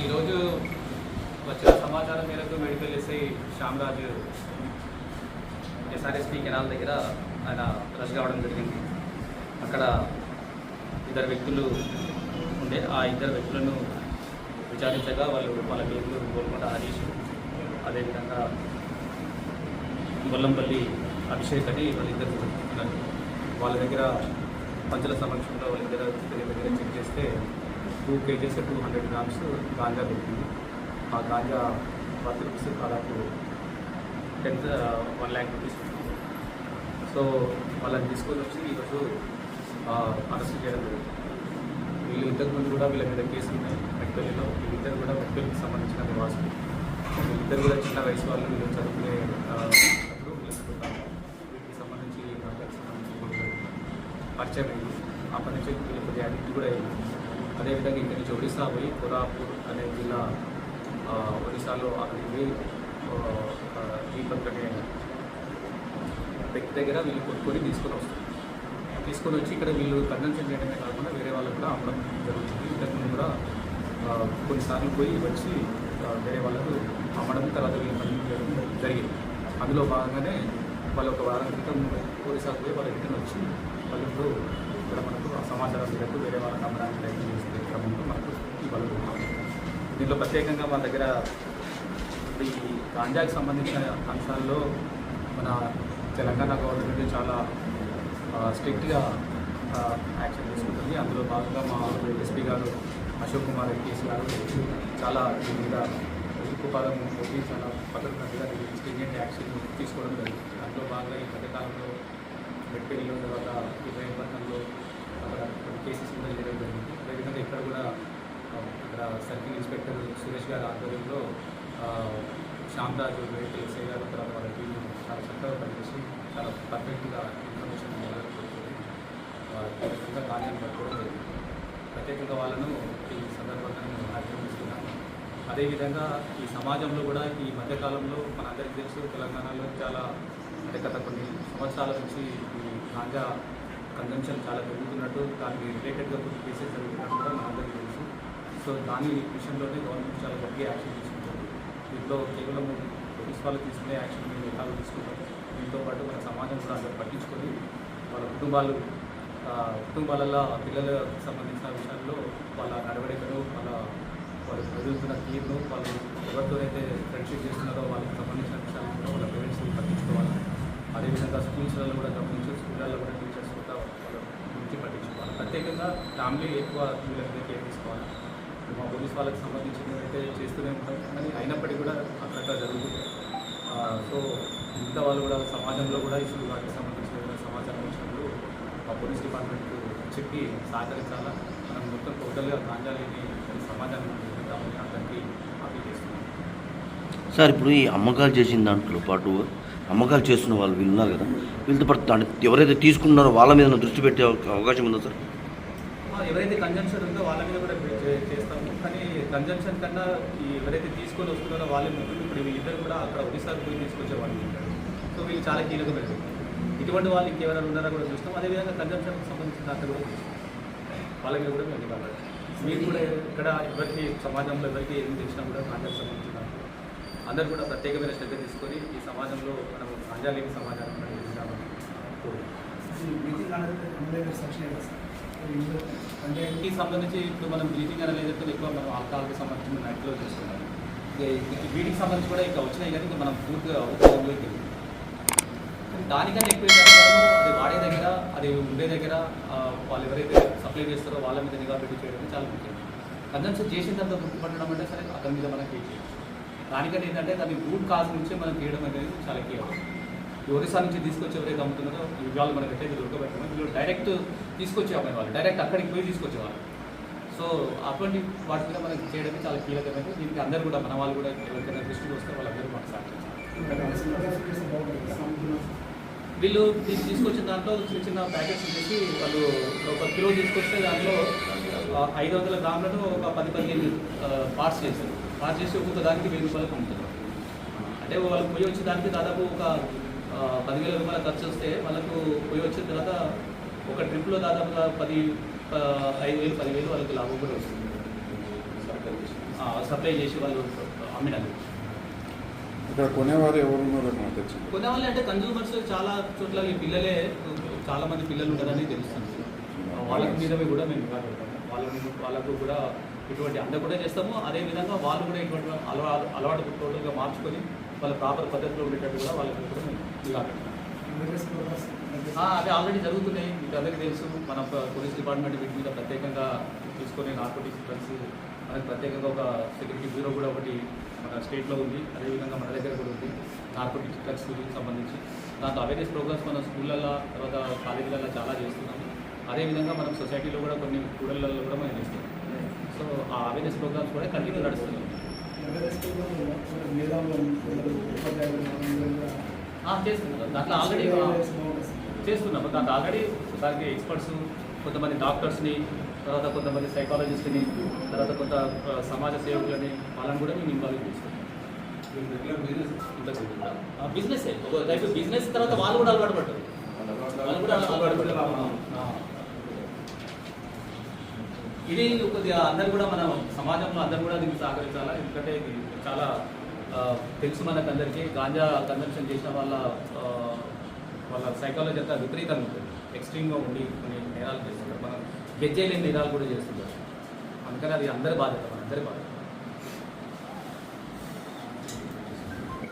ఈరోజు వచ్చిన సమాచారం మేరకు medical SI Shyamaraju SRSP canal దగ్గర ఆయన రష్ కావడం జరిగింది. అక్కడ ఇద్దరు వ్యక్తులు ఉండే ఆ ఇద్దరు వ్యక్తులను విచారించగా వాళ్ళు వాళ్ళ పేర్లు గోల్కొండ హరీష్ అదేవిధంగా గొల్లంపల్లి అభిషేక్ అని వాళ్ళిద్దరు వాళ్ళ దగ్గర పంచల సమక్షంలో వాళ్ళిద్దరు దగ్గర దగ్గర చెక్ చేస్తే two kgs two hundred grams ganja దొరికింది. ఆ గాంజా పది రూపీస్ దాదాపు ten one lakh rupees. So వాళ్ళని తీసుకొని వచ్చి ఈరోజు అరెస్ట్ చేయడం జరిగింది. వీళ్ళు ఇద్దరు ముందు కూడా వీళ్ళ మీద కేసు ఉన్నాయి. మెట్పల్లిలో వీళ్ళిద్దరు కూడా మెట్పల్లికి సంబంధించిన నివాసులు వీళ్ళిద్దరు కూడా చిన్న వయసు వాళ్ళు వీళ్ళు చదువుకునే అప్పుడు వీళ్ళకి వీటికి సంబంధించి గాంజాకి సంబంధించి పరిచయం అయింది. అప్పటి నుంచి వీళ్ళకి కొద్దిగా అడిక్ట్ కూడా అయింది. అదేవిధంగా ఇక్కడి నుంచి ఒడిశా పోయి కోరాపూర్ అనే జిల్లా ఒడిశాలో అక్కడికి పోయి ఆ, దీపక్ అనే వ్యక్తి దగ్గర వీళ్ళు కొనుక్కొని తీసుకొని వస్తుంది తీసుకొని వచ్చి ఇక్కడ వీళ్ళు కన్వెన్షన్ చేయడమే కాకుండా వేరే వాళ్ళకు కూడా అమ్మడం జరుగుతుంది. ఇంతకుముందు కూడా కొన్నిసార్లు పోయి వచ్చి వేరే వాళ్ళకు అమ్మడం తర్వాత వీళ్ళు జరిగింది. అందులో భాగంగానే వాళ్ళు ఒక వారం క్రితం పోలీసాలు పోయి వాళ్ళ ఇంటిని వచ్చి వాళ్ళు ఇప్పుడు ఇక్కడ మనకు సమాచారం మేరకు వేరే వాళ్ళకి అమ్మడానికి ప్రయత్నం చేసే క్రమంలో మనకు ఈ వాళ్ళు దీంట్లో ప్రత్యేకంగా మన దగ్గర ఈ గాంజాకి సంబంధించిన అంశాల్లో మన తెలంగాణ గవర్నమెంట్ చాలా స్ట్రిక్ట్గా యాక్షన్ తీసుకుంటుంది. అందులో భాగంగా మా ఎస్పీ గారు అశోక్ కుమార్ కేసు గారు చాలా దీని మీద ఉక్కుపాదం పెట్టి చాలా పద్ధతిగా స్ట్రింజెంట్ యాక్షన్ తీసుకోవడం జరిగింది. అందులో భాగంగా ఈ మధ్యకాలంలో మెట్పల్లిలో తర్వాత ఇబ్రాహీంపట్నంలో అక్కడ కొన్ని కేసెస్ కూడా చేయడం జరిగింది. అదేవిధంగా ఇక్కడ కూడా అక్కడ సర్కిల్ ఇన్స్పెక్టర్ సురేష్ గారి ఆధ్వర్యంలో ఆ, శ్యామరాజు వెయిట్ ఎస్ఐ గారు తర్వాత వాళ్ళ టీం చాలా చక్కగా పనిచేసి చాలా పర్ఫెక్ట్గా ఇన్ఫర్మేషన్ ప్రత్యేకంగా కార్యాన్ని పట్టుకోవడం జరిగింది ప్రత్యేకంగా వాళ్ళను ఈ సందర్భంగా నేను అభినందిస్తున్నాను. అదేవిధంగా ఈ సమాజంలో కూడా ఈ మధ్యకాలంలో మనందరికీ తెలుసు తెలంగాణలో చాలా అంటే గత కొన్ని సంవత్సరాల నుంచి ఈ గాంజా కన్జంప్షన్ చాలా పెరుగుతున్నట్టు దానికి రిలేటెడ్గా కొన్ని కేసెస్ జరుగుతున్నట్టు కూడా మనందరికీ తెలుసు. సో దాని విషయంలోనే గవర్నమెంట్ చాలా గట్టిగా యాక్షన్ తీసుకుంటుంది. దీంట్లో కేవలం పోలీస్ వాళ్ళు తీసుకునే యాక్షన్ మేము ఎలాగో తీసుకుంటాం. దీంతో పాటు మన సమాజం కూడా అందరూ పట్టించుకొని వాళ్ళ కుటుంబాలు కుటుంబాలలో పిల్లలకు సంబంధించిన విషయాల్లో వాళ్ళ నడవడికను వాళ్ళ వాళ్ళు చదువుతున్న తీరును వాళ్ళు ఎవరితోనైతే ఫ్రెండ్షిప్ చేస్తున్నారో వాళ్ళకి సంబంధించిన విషయాలు కూడా వాళ్ళ పేరెంట్స్ పట్టించుకోవాలి. అదేవిధంగా స్కూల్స్లలో కూడా గమనించి స్కూళ్ళలో కూడా టీచర్స్ కూడా వాళ్ళ గురించి పట్టించుకోవాలి. ప్రత్యేకంగా ఫ్యామిలీ ఎక్కువ పిల్లలకి కేర్ తీసుకోవాలి. మా పోలీస్ వాళ్ళకి సంబంధించినవి అయితే చేస్తూనే ఉంటాం. కానీ అయినప్పటికీ కూడా అక్కడ జరుగుతుంది. సో మిగతా వాళ్ళు కూడా సమాజంలో కూడా ఇష్యూ వాటికి సంబంధించిన సమాచారం వచ్చినప్పుడు మా పోలీస్ డిపార్ట్మెంట్ చెప్పి సహకరించాలా? మనం మొత్తం టోటల్గా గాంజా లేని సమాజాన్ని మనం నిర్మిద్దామని అందరికీ అప్పీల్ చేస్తున్నాం. సార్ ఇప్పుడు ఈ అమ్మకాలు చేసిన దాంట్లో పాటు అమ్మకాలు చేస్తున్న వాళ్ళు వీళ్ళు ఉన్నారు కదా వీళ్ళతో పాటు దాన్ని ఎవరైతే తీసుకున్నారో వాళ్ళ మీద దృష్టి పెట్టే అవకా- అవకాశం ఉందా సార్? ఆ, ఎవరైతే కన్జంప్షన్ ఉందో వాళ్ళ మీద కూడా చేస్తాము. కానీ కన్జంప్షన్ కన్నా ఎవరైతే తీసుకొని వస్తున్నారో వాళ్ళే ముందు. ఇప్పుడు వీళ్ళిద్దరు కూడా అక్కడ ఒడిశాకు పోయి తీసుకొచ్చే వాళ్ళు ఉంటారు. సో వీళ్ళు చాలా కీలకమైనది ఇటువంటి వాళ్ళు ఇంకెవరైనా ఉన్నారా కూడా చూస్తాం. అదేవిధంగా కన్జంప్షన్కి సంబంధించిన దాంట్లో కూడా చూస్తాం. వాళ్ళ మీద కూడా మేము నిలబడాలి మీరు కూడా ఇక్కడ ఎవరికి సమాజంలో ఎవరికి ఏం తెలిసినా కూడా గాంజాకి సంబంధించిన దాంట్లో అందరూ కూడా ప్రత్యేకమైన శ్రద్ధ తీసుకొని ఈ సమాజంలో మనం గాంజా లేని సమాజాన్ని మనం నిర్మిద్దామని కోరుకుంటున్నాం. సంబంధించి ఇప్పుడు మనం బ్లీచింగ్ అనేది ఏదైతే ఎక్కువ మనం ఆల్కహాల్కి సంబంధించిన నైట్లో చేస్తున్నాం వీటికి సంబంధించి కూడా ఇంకా వచ్చినాయి కానీ ఇంకా మనం పూర్తిగా ఉపయోగంలోకి వెళ్ళింది దానికన్నా ఎక్కువ అది వాడే దగ్గర అది ఉండే దగ్గర వాళ్ళు ఎవరైతే సప్లై చేస్తారో వాళ్ళ మీద నిఘా పెట్టి చేయడం చాలా ముఖ్యం. కన్జంప్షన్ చేసిన తర్వాత గుర్తుపట్టడం అంటే సరే అతని మీద మనం కేసు చేయొచ్చు. దానికంటే ఏంటంటే దాని రూట్ కాజ్ నుంచే మనం చేయడం అనేది చాలా కీలకం ఒరిస్సా నుంచి తీసుకొచ్చి ఎవరైతే అమ్ముతున్నారో ఇవాళ మనకైతే దొరకబెట్టడం వీళ్ళు డైరెక్ట్ తీసుకొచ్చి వాళ్ళు. డైరెక్ట్ అక్కడికి పోయి తీసుకొచ్చేవాళ్ళు. సో అటువంటి వాటి మీద మనం చేయడమే చాలా కీలకమైనది. దీనికి అందరూ కూడా మన వాళ్ళు కూడా ఎవరికైనా దృష్టికి వస్తే వాళ్ళందరూ మనకు సహకరించాలి. వీళ్ళు దీన్ని తీసుకొచ్చిన దాంట్లో చిన్న చిన్న ప్యాకెట్స్ చేసి వాళ్ళు ఒక కిలో తీసుకొస్తే దాంట్లో ఐదు వందల గ్రాములను ఒక పది పదిహేను పార్ట్స్ చేస్తారు పార్ట్స్ చేసి ఒక్కొక్క దానికి వెయ్యి రూపాయలకు అమ్ముతారు. అంటే వాళ్ళకి పొయ్యి వచ్చే దానికి దాదాపు ఒక పదివేల రూపాయల ఖర్చు వస్తే వాళ్ళకు పొయ్యి వచ్చిన తర్వాత ఒక ట్రిప్లో దాదాపుగా పది ఐదు వేలు పదివేలు వాళ్ళకి లాభం కూడా వస్తుంది. ఆ, సప్లై చేసి వాళ్ళు అమ్మినారు. ఇక్కడ కొనేవారు ఎవరు ఉన్నారో నాకు తెలిసింది కొనే వాళ్ళు అంటే కన్జ్యూమర్స్ చాలా చోట్ల ఈ పిల్లలే చాలా మంది పిల్లలు ఉన్నారని తెలుస్తుంది. వాళ్ళ మీద కూడా మేము వాళ్ళ మీద వాళ్ళకు కూడా ఇటువంటి అండ కూడా చేస్తాము. అదే విధంగా వాళ్ళు కూడా ఇటువంటి అలవాటు అలవాటు టోటల్గా మార్చుకొని వాళ్ళ ప్రాపర్ పద్ధతిలో ఉండేటట్టు కూడా వాళ్ళకి కూడా మేము ఆ, అవి ఆల్రెడీ జరుగుతున్నాయి. మీకు అందరికీ తెలుసు మన పోలీస్ డిపార్ట్మెంట్ వీటి మీద ప్రత్యేకంగా తీసుకొని నార్కోటిక్స్ డ్రగ్స్ మనకి ప్రత్యేకంగా ఒక సెక్యూరిటీ బ్యూరో కూడా ఒకటి మన స్టేట్లో ఉంది. అదేవిధంగా మన దగ్గర కూడా ఉంది. నార్కోటిక్స్ డ్రగ్స్ సంబంధించి. దాంతో అవేర్నెస్ ప్రోగ్రామ్స్ మన స్కూళ్ళల్లో తర్వాత కాలేజీలలో చాలా చేస్తున్నాము. అదేవిధంగా మనం సొసైటీలో కూడా కొన్ని కూడళ్ళల్లో కూడా మనం చేస్తున్నాం. సో ఆ అవేర్నెస్ ప్రోగ్రామ్స్ కూడా కంటిన్యూ నడుస్తున్నాయి. ఆ, చేస్తున్నాం దాంట్లో ఆల్రెడీ చేస్తున్నాం. దాంట్లో ఆల్రెడీ దానికి ఎక్స్పర్ట్స్ కొంతమంది డాక్టర్స్ని తర్వాత కొంతమంది సైకాలజిస్ట్ని తర్వాత కొంత సమాజ సేవకులని వాళ్ళని కూడా మేము ఇన్వాల్వ్ చేస్తున్నాం. బిజినెస్ టైప్ బిజినెస్ తర్వాత వాళ్ళు కూడా అలవాటు పడ్డారు. వాళ్ళు కూడా అలవాటు పడ్డారు. ఇది కొద్దిగా అందరు కూడా మన సమాజంలో అందరు కూడా దీనికి సహకరించాలా? ఎందుకంటే ఇది చాలా తెలుసు మనకు అందరికీ గాంజా కన్సంప్షన్ చేసిన వాళ్ళ వాళ్ళ సైకాలజీ అంతా విపరీతంగా ఉంటుంది. ఎక్స్ట్రీమ్గా ఉండి కొన్ని నేరాలు చేస్తుంటారు. మనం గెజ్జేయలేని నేరాలు కూడా చేస్తుంటారు. అందుకని అది అందరి బాధ్యత మన అందరి బాధ్యత.